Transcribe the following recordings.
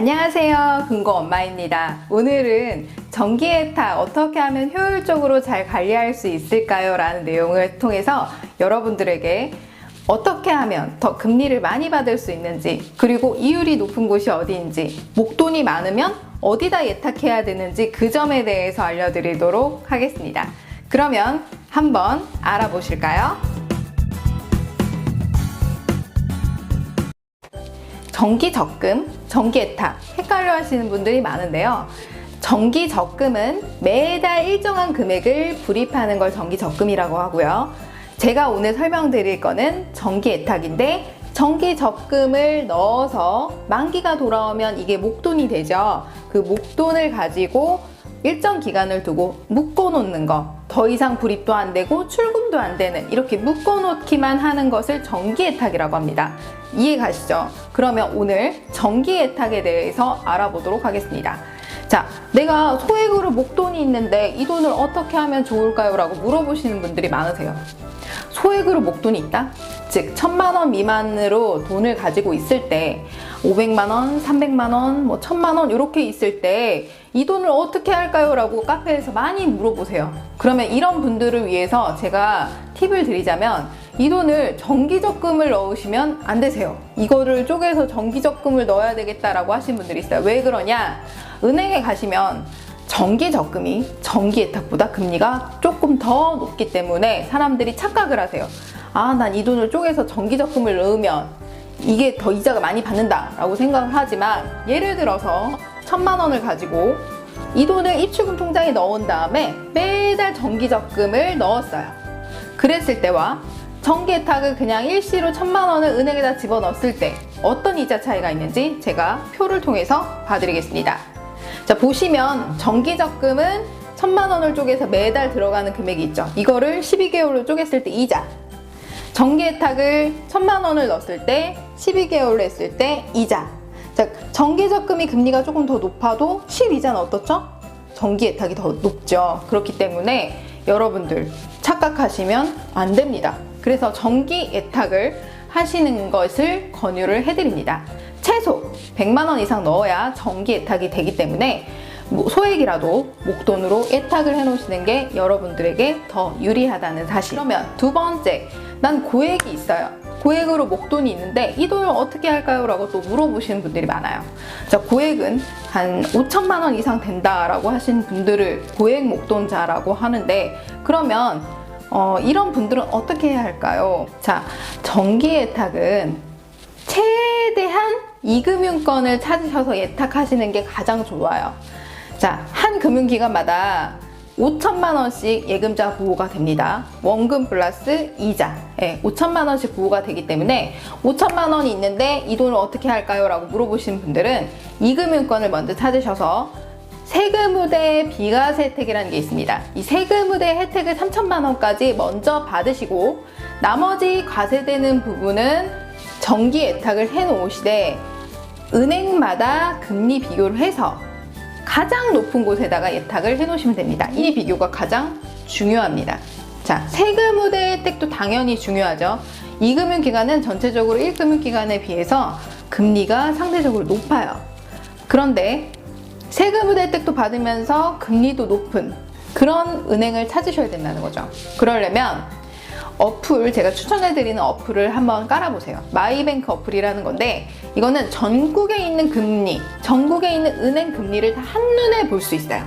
안녕하세요. 금고 엄마입니다. 오늘은 전기예탁 어떻게 하면 효율적으로 잘 관리할 수 있을까요? 라는 내용을 통해서 여러분들에게 어떻게 하면 더 금리를 많이 받을 수 있는지, 그리고 이율이 높은 곳이 어디인지, 목돈이 많으면 어디다 예탁해야 되는지 그 점에 대해서 알려드리도록 하겠습니다. 그러면 한번 알아보실까요? 정기 적금, 정기 예탁 헷갈려 하시는 분들이 많은데요. 정기 적금은 매달 일정한 금액을 불입하는 걸 정기 적금이라고 하고요. 제가 오늘 설명드릴 거는 정기 예탁인데 정기 적금을 넣어서 만기가 돌아오면 이게 목돈이 되죠. 그 목돈을 가지고 일정 기간을 두고 묶어 놓는 거. 더 이상 불입도 안 되고 출금도 안 되는 이렇게 묶어 놓기만 하는 것을 정기 예탁이라고 합니다. 이해 가시죠? 그러면 오늘 정기 예탁에 대해서 알아보도록 하겠습니다. 자, 내가 소액으로 목돈이 있는데 이 돈을 어떻게 하면 좋을까요? 라고 물어보시는 분들이 많으세요. 소액으로 목돈이 있다? 즉, 천만 원 미만으로 돈을 가지고 있을 때, 500만 원, 300만 원, 뭐 천만 원 이렇게 있을 때 이 돈을 어떻게 할까요? 라고 카페에서 많이 물어보세요. 그러면 이런 분들을 위해서 제가 팁을 드리자면 이 돈을 정기적금을 넣으시면 안 되세요. 이거를 쪼개서 정기적금을 넣어야 되겠다라고 하신 분들이 있어요. 왜 그러냐? 은행에 가시면 정기 적금이 정기 예탁보다 금리가 조금 더 높기 때문에 사람들이 착각을 하세요. 아, 난 이 돈을 쪼개서 정기 적금을 넣으면 이게 더 이자가 많이 받는다라고 생각을 하지만 예를 들어서 천만 원을 가지고 이 돈을 입출금 통장에 넣은 다음에 매달 정기 적금을 넣었어요. 그랬을 때와 정기 예탁을 그냥 일시로 천만 원을 은행에다 집어넣었을 때 어떤 이자 차이가 있는지 제가 표를 통해서 봐드리겠습니다. 자, 보시면 정기적금은 천만 원을 쪼개서 매달 들어가는 금액이 있죠. 이거를 12개월로 쪼갰을 때 이자. 정기예탁을 천만 원을 넣었을 때 12개월로 했을 때 이자. 자, 정기적금이 금리가 조금 더 높아도 실이자는 어떻죠? 정기예탁이 더 높죠. 그렇기 때문에 여러분들 착각하시면 안 됩니다. 그래서 정기예탁을 하시는 것을 권유를 해드립니다. 최소 100만 원 이상 넣어야 정기 예탁이 되기 때문에 뭐 소액이라도 목돈으로 예탁을 해놓으시는 게 여러분들에게 더 유리하다는 사실. 그러면 두 번째, 난 고액이 있어요. 고액으로 목돈이 있는데 이 돈을 어떻게 할까요? 라고 또 물어보시는 분들이 많아요. 자, 고액은 한 5천만 원 이상 된다라고 하신 분들을 고액 목돈자라고 하는데 그러면 어, 이런 분들은 어떻게 해야 할까요? 자, 정기 예탁은 최대한 이금융권을 찾으셔서 예탁하시는 게 가장 좋아요. 자, 한 금융기관마다 5천만 원씩 예금자 보호가 됩니다. 원금 플러스 이자. 예, 5천만 원씩 보호가 되기 때문에 5천만 원이 있는데 이 돈을 어떻게 할까요? 라고 물어보시는 분들은 이금융권을 먼저 찾으셔서 세금우대 비과세 혜택이라는 게 있습니다. 이 세금우대 혜택을 3천만 원까지 먼저 받으시고 나머지 과세되는 부분은 정기 예탁을 해 놓으시되 은행마다 금리 비교를 해서 가장 높은 곳에다가 예탁을 해 놓으시면 됩니다. 이 비교가 가장 중요합니다. 자, 세금 우대 혜택도 당연히 중요하죠. 이금융 기관은 전체적으로 1금융 기관에 비해서 금리가 상대적으로 높아요. 그런데 세금 우대 혜택도 받으면서 금리도 높은 그런 은행을 찾으셔야 된다는 거죠. 그러려면 어플 제가 추천해드리는 어플을 한번 깔아보세요. 마이뱅크 어플이라는 건데 이거는 전국에 있는 금리, 전국에 있는 은행 금리를 다 한눈에 볼 수 있어요.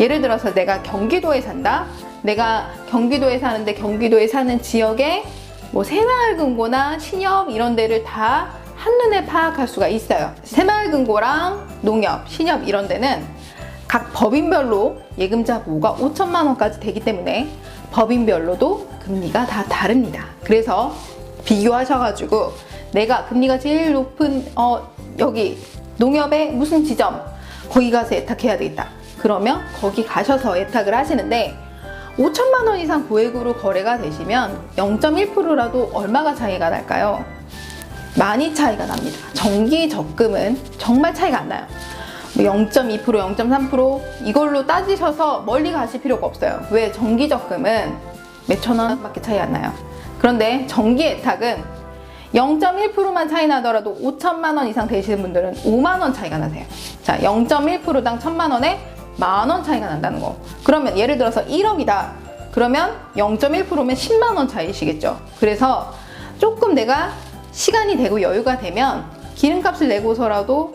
예를 들어서 내가 경기도에 산다. 내가 경기도에 사는데 경기도에 사는 지역에 뭐 새마을금고나 신협 이런 데를 다 한눈에 파악할 수가 있어요. 새마을금고랑 농협, 신협 이런 데는 각 법인별로 예금자 보호가 5천만 원까지 되기 때문에 법인별로도 금리가 다 다릅니다. 그래서 비교하셔가지고 내가 금리가 제일 높은 어 여기 농협의 무슨 지점 거기 가서 예탁해야 되겠다. 그러면 거기 가셔서 예탁을 하시는데 5천만 원 이상 고액으로 거래가 되시면 0.1%라도 얼마가 차이가 날까요? 많이 차이가 납니다. 정기 적금은 정말 차이가 안 나요. 0.2%, 0.3% 이걸로 따지셔서 멀리 가실 필요가 없어요. 왜 정기 적금은 몇천 원밖에 차이 안 나요. 그런데 정기 예탁은 0.1%만 차이 나더라도 5천만 원 이상 되시는 분들은 5만 원 차이가 나세요. 자, 0.1%당 1천만 원에 만 원 차이가 난다는 거. 그러면 예를 들어서 1억이다. 그러면 0.1%면 10만 원 차이시겠죠. 그래서 조금 내가 시간이 되고 여유가 되면 기름값을 내고서라도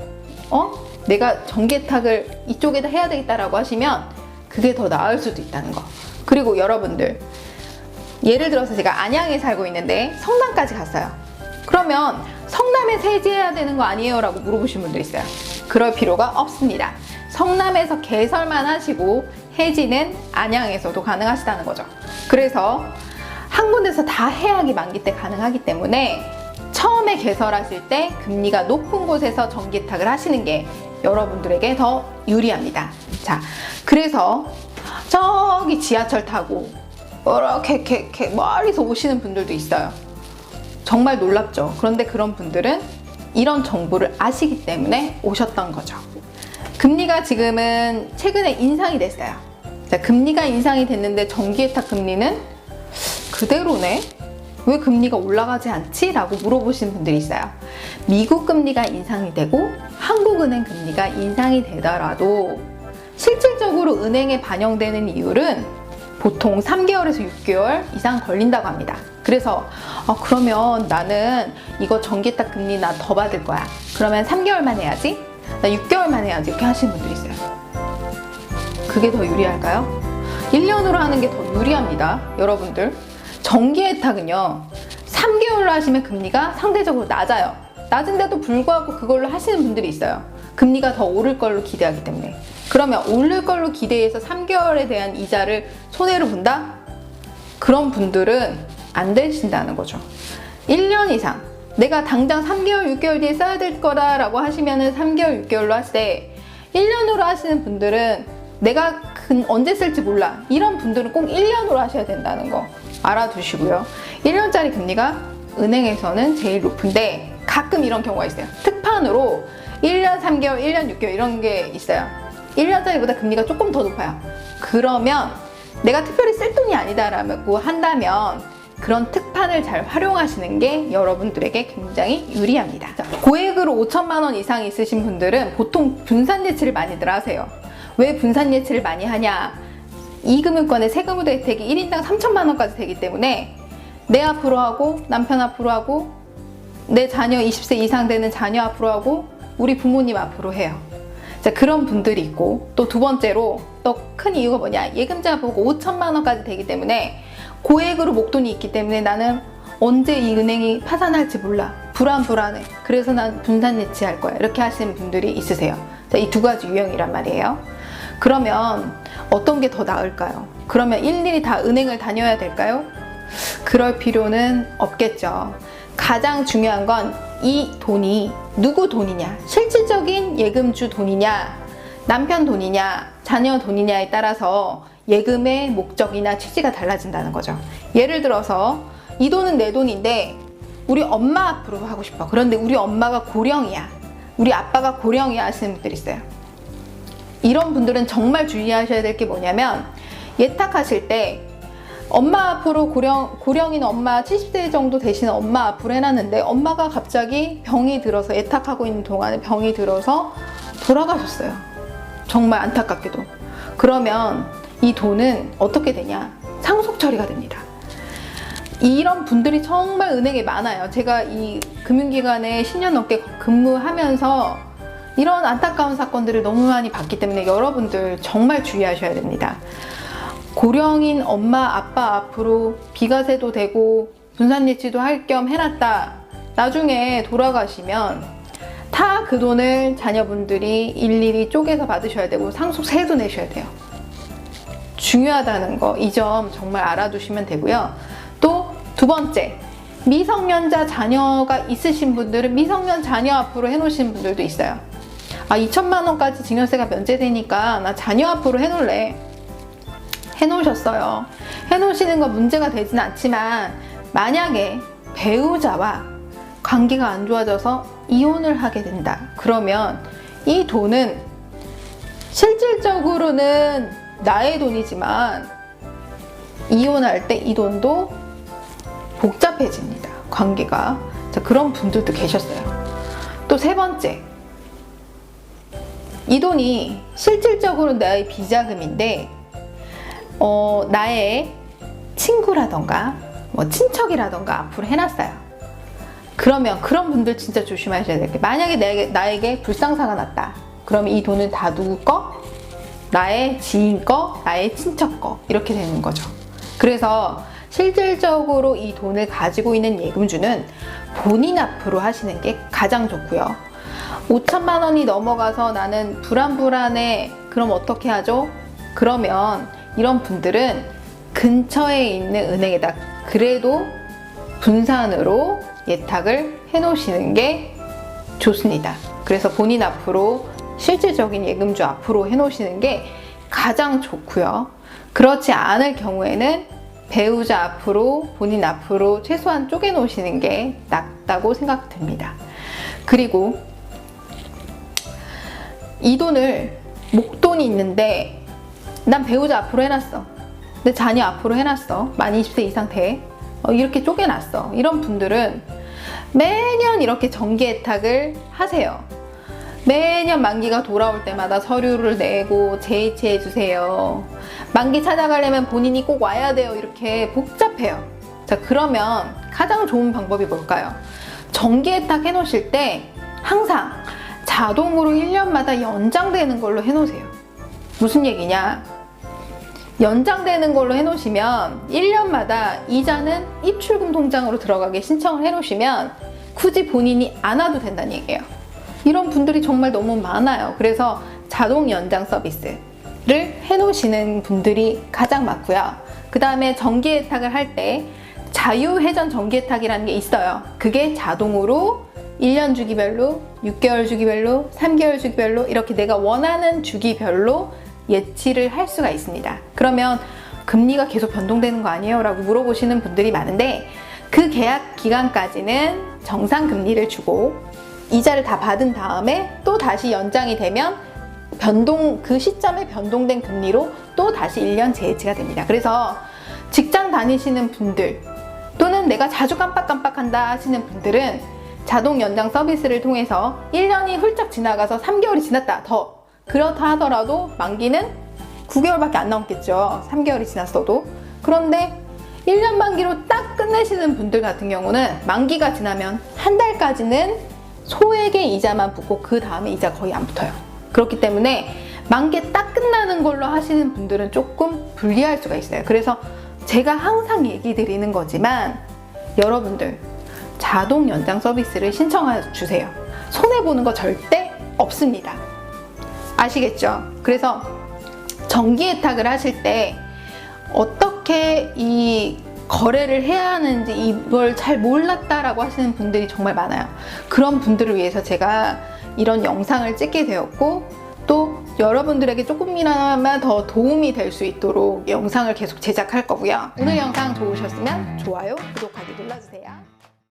어? 내가 전개탁을 이쪽에다 해야 되겠다라고 하시면 그게 더 나을 수도 있다는 거. 그리고 여러분들 예를 들어서 제가 안양에 살고 있는데 성남까지 갔어요. 그러면 성남에 세제해야 되는 거 아니에요? 라고 물어보시는 분도 있어요. 그럴 필요가 없습니다. 성남에서 개설만 하시고 해지는 안양에서도 가능하시다는 거죠. 그래서 한 군데서 다 해약이 만기 때 가능하기 때문에 처음에 개설하실 때 금리가 높은 곳에서 전기탁을 하시는 게 여러분들에게 더 유리합니다. 자, 그래서 저기 지하철 타고 이렇게 이렇게, 이렇게 멀리서 오시는 분들도 있어요. 정말 놀랍죠. 그런데 그런 분들은 이런 정보를 아시기 때문에 오셨던 거죠. 금리가 지금은 최근에 인상이 됐어요. 자, 금리가 인상이 됐는데 전기예탁 금리는 그대로네? 왜 금리가 올라가지 않지? 라고 물어보시는 분들이 있어요. 미국 금리가 인상이 되고 한국은행 금리가 인상이 되더라도 실질적으로 은행에 반영되는 이율은 보통 3개월에서 6개월 이상 걸린다고 합니다. 그래서 어, 그러면 나는 이거 전기딱 금리 나 더 받을 거야. 그러면 3개월만 해야지. 나 6개월만 해야지. 이렇게 하시는 분들이 있어요. 그게 더 유리할까요? 1년으로 하는 게 더 유리합니다. 여러분들. 정기 혜탁은요. 3개월로 하시면 금리가 상대적으로 낮아요. 낮은데도 불구하고 그걸로 하시는 분들이 있어요. 금리가 더 오를 걸로 기대하기 때문에. 그러면 오를 걸로 기대해서 3개월에 대한 이자를 손해로 본다? 그런 분들은 안 되신다는 거죠. 1년 이상. 내가 당장 3개월, 6개월 뒤에 써야 될 거다라고 하시면은 3개월, 6개월로 하실 때 1년으로 하시는 분들은 내가 근 언제 쓸지 몰라. 이런 분들은 꼭 1년으로 하셔야 된다는 거 알아두시고요. 1년짜리 금리가 은행에서는 제일 높은데 가끔 이런 경우가 있어요. 특판으로 1년 3개월, 1년 6개월 이런 게 있어요. 1년짜리보다 금리가 조금 더 높아요. 그러면 내가 특별히 쓸 돈이 아니다라고 한다면 그런 특판을 잘 활용하시는 게 여러분들에게 굉장히 유리합니다. 자, 고액으로 5천만 원 이상 있으신 분들은 보통 분산 예치를 많이들 하세요. 왜 분산 예치를 많이 하냐? 이 금융권의 세금 의 혜택이 1인당 3천만 원까지 되기 때문에 내 앞으로 하고 남편 앞으로 하고 내 자녀 20세 이상 되는 자녀 앞으로 하고 우리 부모님 앞으로 해요. 자, 그런 분들이 있고 또 두 번째로 또 큰 이유가 뭐냐? 예금자 보고 5천만 원까지 되기 때문에 고액으로 목돈이 있기 때문에 나는 언제 이 은행이 파산할지 몰라. 불안 불안해. 그래서 난 분산 예치할 거야. 이렇게 하시는 분들이 있으세요. 자, 이두 가지 유형이란 말이에요. 그러면 어떤 게 더 나을까요? 그러면 일일이 다 은행을 다녀야 될까요? 그럴 필요는 없겠죠. 가장 중요한 건 이 돈이 누구 돈이냐, 실질적인 예금주 돈이냐, 남편 돈이냐, 자녀 돈이냐에 따라서 예금의 목적이나 취지가 달라진다는 거죠. 예를 들어서 이 돈은 내 돈인데 우리 엄마 앞으로 하고 싶어. 그런데 우리 엄마가 고령이야. 우리 아빠가 고령이야 하시는 분들 있어요. 이런 분들은 정말 주의하셔야 될 게 뭐냐면 예탁하실 때 엄마 앞으로 고령, 고령인 엄마 70세 정도 되시는 엄마 앞으로 해놨는데 엄마가 갑자기 병이 들어서 예탁하고 있는 동안에 병이 들어서 돌아가셨어요. 정말 안타깝게도. 그러면 이 돈은 어떻게 되냐? 상속 처리가 됩니다. 이런 분들이 정말 은행에 많아요. 제가 이 금융기관에 10년 넘게 근무하면서 이런 안타까운 사건들을 너무 많이 봤기 때문에 여러분들 정말 주의하셔야 됩니다. 고령인 엄마, 아빠 앞으로 비과세도 되고 분산 예치도 할 겸 해놨다. 나중에 돌아가시면 다 그 돈을 자녀분들이 일일이 쪼개서 받으셔야 되고 상속세도 내셔야 돼요. 중요하다는 거, 이 점 정말 알아두시면 되고요. 또 두 번째, 미성년자 자녀가 있으신 분들은 미성년 자녀 앞으로 해놓으신 분들도 있어요. 아, 2천만 원까지 증여세가 면제되니까 나 자녀 앞으로 해놓을래. 해놓으셨어요. 해놓으시는 거 문제가 되진 않지만 만약에 배우자와 관계가 안 좋아져서 이혼을 하게 된다. 그러면 이 돈은 실질적으로는 나의 돈이지만 이혼할 때 이 돈도 복잡해집니다. 관계가. 자, 그런 분들도 계셨어요. 또 세 번째. 이 돈이 실질적으로 나의 비자금인데, 어, 나의 친구라던가, 뭐 친척이라던가 앞으로 해놨어요. 그러면 그런 분들 진짜 조심하셔야 될 게, 만약에 나에게, 나에게 불상사가 났다. 그럼 이 돈은 다 누구 거? 나의 지인 거, 나의 친척 거. 이렇게 되는 거죠. 그래서 실질적으로 이 돈을 가지고 있는 예금주는 본인 앞으로 하시는 게 가장 좋고요. 5천만 원이 넘어가서 나는 불안불안해. 그럼 어떻게 하죠? 그러면 이런 분들은 근처에 있는 은행에다 그래도 분산으로 예탁을 해 놓으시는 게 좋습니다. 그래서 본인 앞으로 실질적인 예금주 앞으로 해 놓으시는 게 가장 좋고요. 그렇지 않을 경우에는 배우자 앞으로 본인 앞으로 최소한 쪼개 놓으시는 게 낫다고 생각됩니다. 그리고 이 돈을 목돈이 있는데 난 배우자 앞으로 해놨어. 내 자녀 앞으로 해놨어. 만 20세 이상 돼. 어, 이렇게 쪼개놨어. 이런 분들은 매년 이렇게 정기 예탁을 하세요. 매년 만기가 돌아올 때마다 서류를 내고 재이체해 주세요. 만기 찾아가려면 본인이 꼭 와야 돼요. 이렇게 복잡해요. 자, 그러면 가장 좋은 방법이 뭘까요? 정기 예탁 해 놓으실 때 항상 자동으로 1년마다 연장되는 걸로 해 놓으세요. 무슨 얘기냐? 연장되는 걸로 해 놓으시면 1년마다 이자는 입출금 통장으로 들어가게 신청을 해 놓으시면 굳이 본인이 안 와도 된다는 얘기예요. 이런 분들이 정말 너무 많아요. 그래서 자동 연장 서비스를 해 놓으시는 분들이 가장 많고요. 그 다음에 정기 예탁을 할 때 자유회전 정기 예탁이라는 게 있어요. 그게 자동으로 1년 주기별로, 6개월 주기별로, 3개월 주기별로 이렇게 내가 원하는 주기별로 예치를 할 수가 있습니다. 그러면 금리가 계속 변동되는 거 아니에요? 라고 물어보시는 분들이 많은데 그 계약 기간까지는 정상 금리를 주고 이자를 다 받은 다음에 또 다시 연장이 되면 변동 그 시점에 변동된 금리로 또 다시 1년 재해치가 됩니다. 그래서 직장 다니시는 분들 또는 내가 자주 깜빡깜빡한다 하시는 분들은 자동 연장 서비스를 통해서 1년이 훌쩍 지나가서 3개월이 지났다 더 그렇다 하더라도 만기는 9개월밖에 안 남겠죠. 3개월이 지났어도. 그런데 1년 만기로 딱 끝내시는 분들 같은 경우는 만기가 지나면 한 달까지는 소액의 이자만 붙고 그 다음에 이자 거의 안 붙어요. 그렇기 때문에 만기 딱 끝나는 걸로 하시는 분들은 조금 불리할 수가 있어요. 그래서 제가 항상 얘기 드리는 거지만 여러분들 자동 연장 서비스를 신청해 주세요. 손해보는 거 절대 없습니다. 아시겠죠? 그래서 정기 예탁을 하실 때 어떻게 이 거래를 해야 하는지 이걸 잘 몰랐다라고 하시는 분들이 정말 많아요. 그런 분들을 위해서 제가 이런 영상을 찍게 되었고 또 여러분들에게 조금이나마 더 도움이 될 수 있도록 영상을 계속 제작할 거고요. 오늘 영상 좋으셨으면 좋아요, 구독하기 눌러주세요.